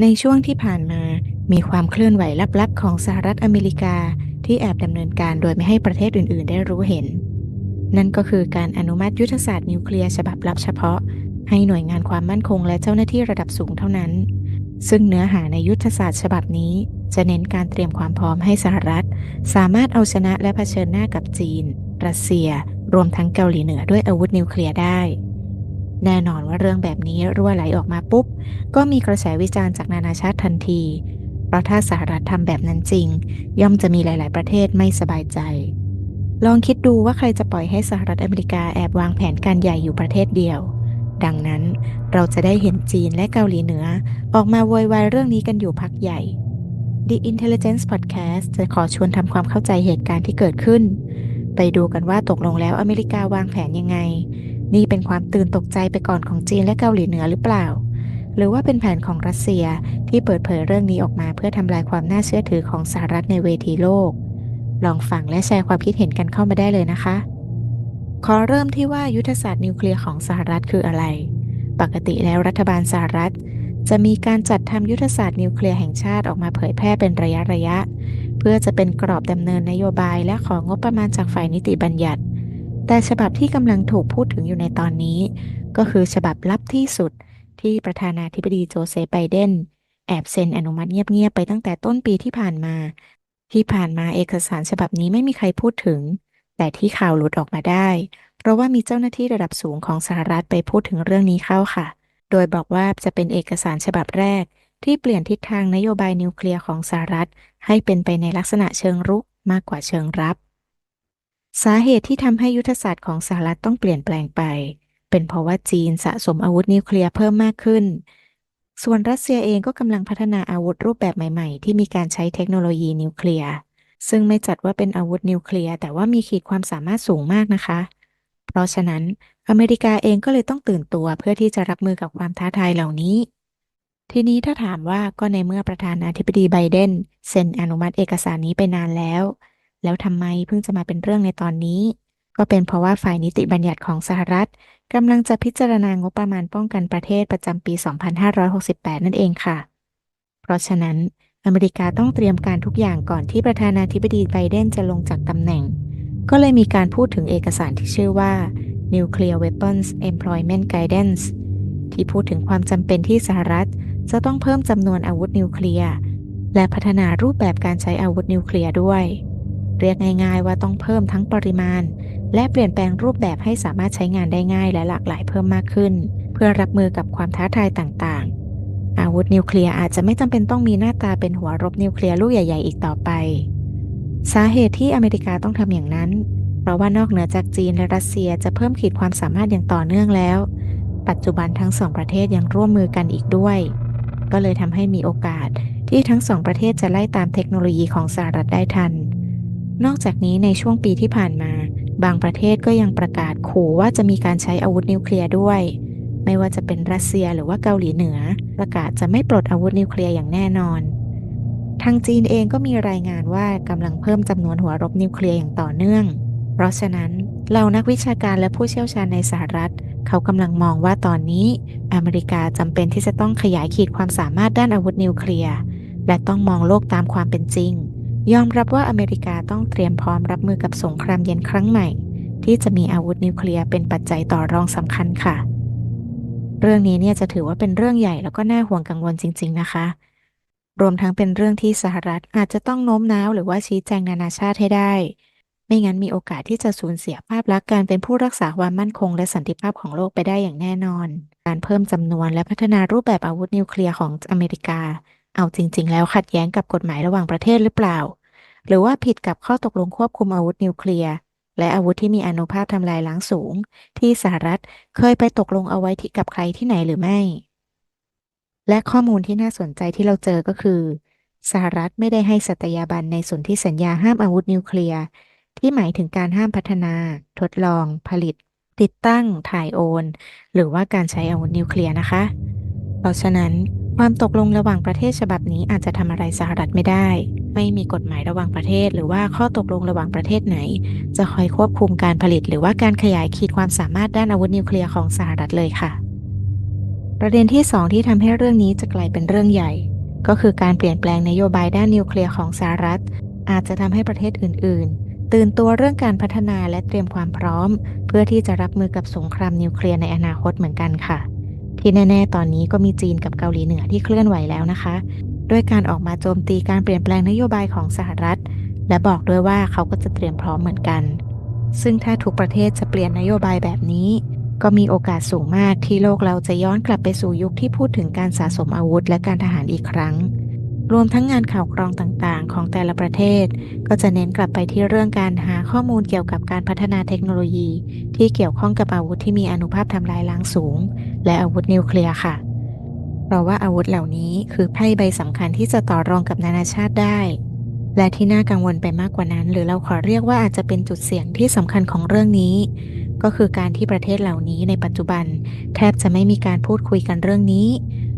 ในช่วงที่ผ่านมามีความเคลื่อนไหวลับๆ ของสหรัฐอเมริกาที่แอบดำเนินการโดยไม่ให้ประเทศอื่น ๆ ได้รู้เห็น นั่นก็คือการอนุมัติยุทธศาสตร์นิวเคลียร์ฉบับลับเฉพาะ ให้หน่วยงานความมั่นคงและเจ้าหน้าที่ระดับสูงเท่านั้น ซึ่งเนื้อหาในยุทธศาสตร์ฉบับนี้ จะเน้นการเตรียมความพร้อมให้สหรัฐ สามารถเอาชนะและะเผชิญหน้ากับจีน รัสเซีย รวมทั้งเกาหลีเหนือด้วยอาวุธนิวเคลียร์ได้ แน่นอนว่าเรื่องแบบนี้รั่วไหลออกมาปุ๊บ ก็มีกระแสวิจารณ์จากนานาชาติทันที เพราะถ้าสหรัฐทำแบบนั้นจริง ย่อมจะมีหลาย ๆ ประเทศไม่สบายใจ ลองคิดดูว่าใครจะปล่อยให้สหรัฐอเมริกาแอบวางแผนการใหญ่อยู่ประเทศเดียว ดังนั้นเราจะได้เห็นจีนและเกาหลีเหนือ ออกมาโวยวายเรื่องนี้กันอยู่พักใหญ่ The Intelligence Podcast จะขอชวนทำความเข้าใจเหตุการณ์ที่เกิดขึ้น ไปดูกันว่าตกลงแล้วอเมริกาวางแผนยังไง นี่เป็นความตื่นตกใจไปก่อนของจีนและเกาหลีเหนือหรือเปล่า หรือว่าเป็นแผนของรัสเซียที่เปิดเผยเรื่องนี้ออกมาเพื่อทำลายความน่าเชื่อถือของสหรัฐในเวทีโลก ลองฟังและแชร์ความคิดเห็นกันเข้ามาได้เลยนะคะ ขอเริ่มที่ว่ายุทธศาสตร์นิวเคลียร์ของสหรัฐคืออะไร ปกติแล้วรัฐบาลสหรัฐ จะมีการจัดทำยุทธศาสตร์นิวเคลียร์แห่งชาติออกมาเผยแพร่เป็นระยะระยะ เพื่อจะเป็นกรอบดำเนินนโยบายและของบประมาณจากฝ่ายนิติบัญญัติ แต่ฉบับที่กำลังถูกพูดถึงอยู่ในตอนนี้ ก็คือฉบับลับที่สุดที่ประธานาธิบดีโจเซฟไบเดนแอบเซ็นอนุมัติเงียบๆไปตั้งแต่ต้นปีที่ผ่านมา ที่ผ่านมาเอกสารฉบับนี้ไม่มีใครพูดถึง แต่ที่ข่าวหลุดออกมาได้ เพราะว่ามีเจ้าหน้าที่ระดับสูงของสหรัฐไปพูดถึงเรื่องนี้เข้าค่ะ โดยบอกว่าจะเป็นเอกสารฉบับแรก ที่เปลี่ยนทิศทางนโยบายนิวเคลียร์ของสหรัฐ ให้เป็นไปในลักษณะเชิงรุกมากกว่าเชิงรับ สาเหตุที่ทำให้ยุทธศาสตร์ของสหรัฐต้องเปลี่ยนแปลงไป เป็นเพราะว่าจีนสะสมอาวุธนิวเคลียร์เพิ่มมากขึ้น ส่วนรัสเซียเองก็กำลังพัฒนาอาวุธรูปแบบใหม่ๆ ที่มีการใช้เทคโนโลยีนิวเคลียร์ ซึ่งไม่จัดว่าเป็นอาวุธนิวเคลียร์แต่ว่ามีขีดความสามารถสูงมากนะคะ เพราะฉะนั้นอเมริกาเองก็เลยต้องตื่นตัวเพื่อที่จะรับมือกับความท้าทายเหล่านี้ ทีนี้ถ้าถามว่าก็ในเมื่อประธานาธิบดีไบเดนเซ็นอนุมัติเอกสารนี้ไปนานแล้ว แล้วทำไมเพิ่งจะมาเป็นเรื่องในตอนนี้ ก็เป็นเพราะว่าฝ่ายนิติบัญญัติของสหรัฐกำลังจะพิจารณางบประมาณป้องกันประเทศประจำปี 2568 นั่นเองค่ะ เพราะฉะนั้นอเมริกาต้องเตรียมการทุกอย่างก่อนที่ประธานาธิบดีไบเดนจะลงจากตำแหน่ง ก็เลยมีการพูดถึงเอกสารที่ชื่อว่า Nuclear Weapons Employment Guidance ที่พูดถึงความจำเป็นที่สหรัฐ จะต้องเพิ่มจำนวนอาวุธนิวเคลียร์ และพัฒนารูปแบบการใช้อาวุธนิวเคลียร์ด้วย เรียกง่าย ๆ ว่าต้องเพิ่มทั้งปริมาณ และเปลี่ยนแปลงรูปแบบให้สามารถใช้งานได้ง่ายและหลากหลายเพิ่มมากขึ้น เพื่อรับมือกับความท้าทายต่างๆ อาวุธนิวเคลียร์อาจจะไม่จำเป็นต้องมีหน้าตาเป็นหัวรบนิวเคลียร์ลูกใหญ่ ๆ อีกต่อไป สาเหตุที่อเมริกาต้องทำอย่างนั้น เพราะว่านอกเหนือจากจีนและรัสเซียจะเพิ่มขีดความสามารถอย่างต่อเนื่องแล้ว ปัจจุบันทั้งสองประเทศยังร่วมมือกันอีกด้วย ก็เลยทำให้มีโอกาสที่ทั้งสองประเทศจะไล่ตามเทคโนโลยีของสหรัฐได้ทัน นอกจากนี้ในช่วงปีที่ผ่านมา บางประเทศก็ยังประกาศขู่ว่าจะมีการใช้อาวุธนิวเคลียร์ด้วย ไม่ว่าจะเป็นรัสเซียหรือว่าเกาหลีเหนือ ประกาศจะไม่ปลดอาวุธนิวเคลียร์อย่างแน่นอน ทางจีนเองก็มีรายงานว่ากำลังเพิ่มจำนวนหัวรบนิวเคลียร์อย่างต่อเนื่อง เพราะฉะนั้นเหล่านักวิชาการและผู้เชี่ยวชาญในสหรัฐ เขากำลังมองว่าตอนนี้ อเมริกาจำเป็นที่จะต้องขยายขีดความสามารถด้านอาวุธนิวเคลียร์และต้องมองโลกตามความเป็นจริง ยอมรับว่าอเมริกาต้องเตรียมพร้อมรับมือกับสงครามเย็นครั้งใหม่ ที่จะมีอาวุธนิวเคลียร์เป็นปัจจัยต่อรองสำคัญค่ะ เรื่องนี้เนี่ยจะถือว่าเป็นเรื่องใหญ่แล้วก็น่าห่วงกังวลจริง ๆ นะคะ รวมทั้งเป็นเรื่องที่สหรัฐอาจจะต้องโน้มน้าวหรือว่าชี้แจงนานาชาติให้ได้ ไม่งั้นมีโอกาสที่จะสูญเสียภาพลักษณ์การเป็นผู้รักษาความมั่นคง และสันติภาพของโลกไปได้อย่างแน่นอน การเพิ่มจำนวนและพัฒนารูปแบบอาวุธนิวเคลียร์ของอเมริกา เอาจริง ๆ แล้วขัดแย้งกับกฎหมายระหว่างประเทศหรือเปล่า หรือว่าผิดกับข้อตกลงควบคุมอาวุธนิวเคลียร์และอาวุธที่มีอานุภาพทำลายล้างสูง ที่สหรัฐเคยไปตกลงเอาไว้ที่กับใครที่ไหนหรือไม่ และข้อมูลที่น่าสนใจที่เราเจอก็คือ สหรัฐไม่ได้ให้สัตยาบันในส่วนที่สัญญาห้ามอาวุธนิวเคลียร์ที่หมายถึงการห้ามพัฒนา ทดลอง ผลิต ติดตั้ง ถ่ายโอน หรือว่าการใช้อาวุธนิวเคลียร์นะคะ เพราะฉะนั้น ความตกลงระหว่างประเทศฉบับนี้อาจจะทำอะไรสหรัฐไม่ได้ ไม่มีกฎหมายระหว่างประเทศ หรือว่าข้อตกลงระหว่างประเทศไหน จะคอยควบคุมการผลิต หรือว่าการขยายขีดความสามารถด้านอาวุธนิวเคลียร์ของสหรัฐเลยค่ะ ประเด็นที่สองที่ทำให้เรื่องนี้จะกลายเป็นเรื่องใหญ่ ก็คือการเปลี่ยนแปลงนโยบายด้านนิวเคลียร์ของสหรัฐ อาจจะทำให้ประเทศอื่น ๆ ตื่นตัวเรื่องการพัฒนาและเตรียมความพร้อม เพื่อที่จะรับมือกับสงครามนิวเคลียร์ในอนาคตเหมือนกันค่ะ ที่แน่ๆ ตอนนี้ก็มีจีนกับเกาหลีเหนือที่เคลื่อนไหวแล้วนะคะ ด้วยการออกมาโจมตีการเปลี่ยนแปลงนโยบายของสหรัฐ และบอกด้วยว่าเขาก็จะเตรียมพร้อมเหมือนกัน ซึ่งถ้าทุกประเทศจะเปลี่ยนนโยบายแบบนี้ ก็มีโอกาสสูงมากที่โลกเราจะย้อนกลับไปสู่ยุคที่พูดถึงการสะสมอาวุธ และการทหารอีกครั้ง รวมทั้งงานข่าวกรองต่างๆ ของแต่ละประเทศ ก็จะเน้นกลับไปที่เรื่องการหาข้อมูลเกี่ยวกับการพัฒนาเทคโนโลยี ที่เกี่ยวข้องกับอาวุธที่มีอนุภาพทำลายล้างสูง และอาวุธนิวเคลียร์ค่ะ เพราะว่าอาวุธเหล่านี้คือไพ่ใบสำคัญที่จะต่อรองกับนานาชาติได้ และที่น่ากังวลไปมากกว่านั้น หรือเราขอเรียกว่าอาจจะเป็นจุดเสี่ยงที่สำคัญของเรื่องนี้ ก็คือการที่ประเทศเหล่านี้ในปัจจุบัน แทบจะไม่มีการพูดคุยกันเรื่องนี้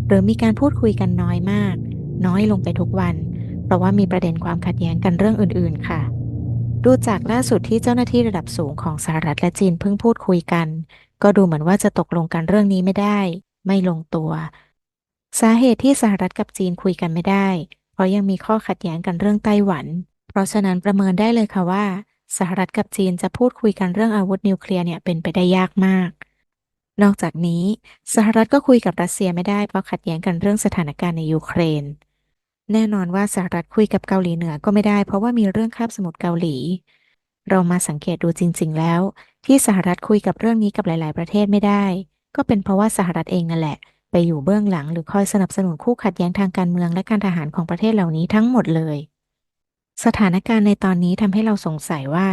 หรือมีการพูดคุยกันน้อยมาก น้อยลงไปทุกวัน เพราะว่ามีประเด็นความขัดแย้งกันเรื่องอื่น ๆ ค่ะ ดูจากล่าสุดที่เจ้าหน้าที่ระดับสูงของสหรัฐและจีนเพิ่งพูดคุยกัน ก็ดูเหมือนว่าจะตกลงกันเรื่องนี้ไม่ได้ ไม่ลงตัว สาเหตุที่สหรัฐกับจีนคุยกันไม่ได้ เพราะยังมีข้อขัดแย้งกันเรื่องไต้หวัน เพราะฉะนั้นประเมินได้เลยค่ะว่าสหรัฐกับจีนจะพูดคุยกันเรื่องอาวุธนิวเคลียร์เนี่ยเป็นไปได้ยากมาก นอกจากนี้ สหรัฐก็คุยกับรัสเซียไม่ได้เพราะขัดแย้งกันเรื่องสถานการณ์ในยูเครน แน่นอนว่าสหรัฐคุยกับเกาหลีเหนือก็ไม่ได้ เพราะว่ามีเรื่องคาบสมุทรเกาหลี เรามาสังเกตดูจริง ๆ แล้ว ที่สหรัฐคุยกับเรื่องนี้กับหลาย ๆ ประเทศไม่ได้ ก็เป็นเพราะว่าสหรัฐเองนั่นแหละ ไปอยู่เบื้องหลังหรือคอยสนับสนุนคู่ขัดแย้งทางการเมืองและการทหารของประเทศเหล่านี้ทั้งหมดเลย สถานการณ์ในตอนนี้ทำให้เราสงสัยว่า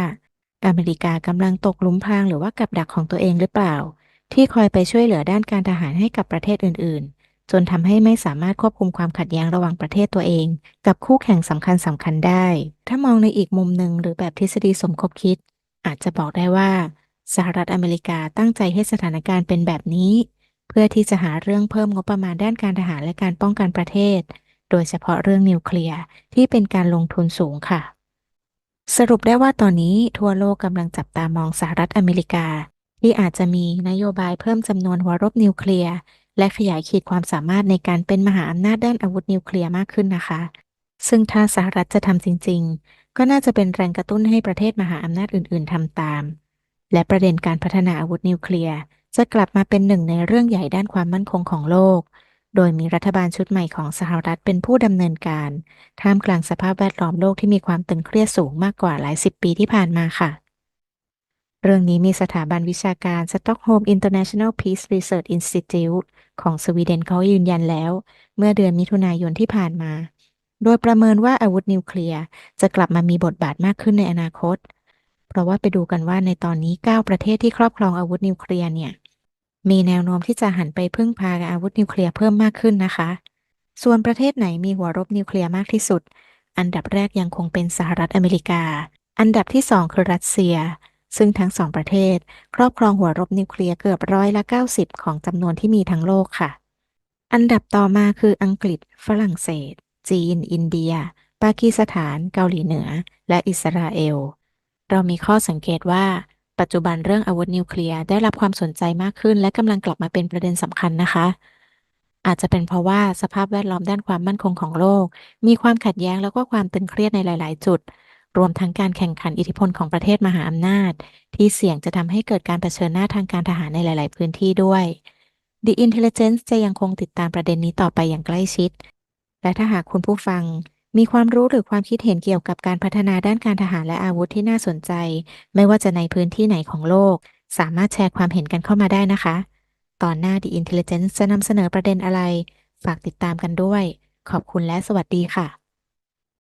อเมริกากำลังตกหลุมพรางหรือว่ากับดักของตัวเองหรือเปล่า ที่คอยไปช่วยเหลือด้านการทหารให้กับประเทศอื่น ๆ จนทำให้ไม่สามารถควบคุมความขัดแย้งระหว่างประเทศตัวเอง กับคู่แข่งสำคัญสำคัญได้ ถ้ามองในอีกมุมหนึ่งหรือแบบทฤษฎีสมคบคิด อาจจะบอกได้ว่า สหรัฐอเมริกาตั้งใจให้สถานการณ์เป็นแบบนี้ เพื่อที่จะหาเรื่องเพิ่มงบประมาณด้านการทหารและการป้องกันประเทศ โดยเฉพาะเรื่องนิวเคลียร์ที่เป็นการลงทุนสูงค่ะ สรุปได้ว่าตอนนี้ทั่วโลกกำลังจับตามองสหรัฐอเมริกาที่อาจจะมีนโยบายเพิ่มจำนวนหัวรบนิวเคลียร์ และขยายขีดความสามารถในการเป็นมหาอำนาจด้านอาวุธนิวเคลียร์มากขึ้นนะคะ ซึ่งถ้าสหรัฐจะทำจริง ๆ ก็น่าจะเป็นแรงกระตุ้นให้ประเทศมหาอำนาจอื่น ๆทำตาม และประเด็นการพัฒนาอาวุธนิวเคลียร์จะกลับมาเป็นหนึ่งในเรื่องใหญ่ด้านความมั่นคงของโลก โดยมีรัฐบาลชุดใหม่ของสหรัฐเป็นผู้ดำเนินการ ท่ามกลางสภาพแวดล้อมโลกที่มีความตึงเครียดสูงมากกว่าหลายสิบปีที่ผ่านมาค่ะเรื่องนี้มีสถาบันวิชาการ Stockholm International Peace Research Institute ของสวีเดนเขายืนยันแล้ว เมื่อเดือนมิถุนายนที่ผ่านมา โดยประเมินว่าอาวุธนิวเคลียร์จะกลับมามีบทบาทมากขึ้นในอนาคต เพราะว่าไปดูกันว่าในตอนนี้ 9 ประเทศที่ครอบครองอาวุธนิวเคลียร์เนี่ย มีแนวโน้มที่จะหันไปพึ่งพาอาวุธนิวเคลียร์เพิ่มมากขึ้นนะคะ ส่วนประเทศไหนมีหัวรบนิวเคลียร์มากที่สุด อันดับแรกยังคงเป็นสหรัฐอเมริกา อันดับที่สองคือรัสเซีย ซึ่งทั้งสองประเทศ ครอบครองหัวรบนิวเคลียร์เกือบร้อยละ90 ของจำนวนที่มีทั้งโลกค่ะ อันดับต่อมาคืออังกฤษ ฝรั่งเศส จีน อินเดีย ปากีสถาน เกาหลีเหนือ และอิสราเอล เรามีข้อสังเกตว่า ปัจจุบันเรื่องอาวุธนิวเคลียร์ได้รับความสนใจมากขึ้น และกำลังกลับมาเป็นประเด็นสำคัญนะคะอาจจะเป็นเพราะว่าสภาพแวดล้อมด้านความมั่นคงของโลก มีความขัดแย้งแล้วก็ความตึงเครียดในหลาย ๆ จุด รวมทั้งการแข่งขันอิทธิพลของประเทศมหาอำนาจ ที่เสี่ยงจะทำให้เกิดการเผชิญหน้าทางการทหารในหลาย ๆ พื้นที่ด้วย The Intelligence จะยังคงติดตามประเด็นนี้ต่อไปอย่างใกล้ชิด และถ้าหากคุณผู้ฟังมีความรู้หรือความคิดเห็นเกี่ยวกับการพัฒนาด้านการทหารและอาวุธที่น่าสนใจ ไม่ว่าจะในพื้นที่ไหนของโลก สามารถแชร์ความเห็นกันเข้ามาได้นะคะ ตอนหน้า The Intelligence จะนำเสนอประเด็นอะไร ฝากติดตามกันด้วย ขอบคุณและสวัสดีค่ะ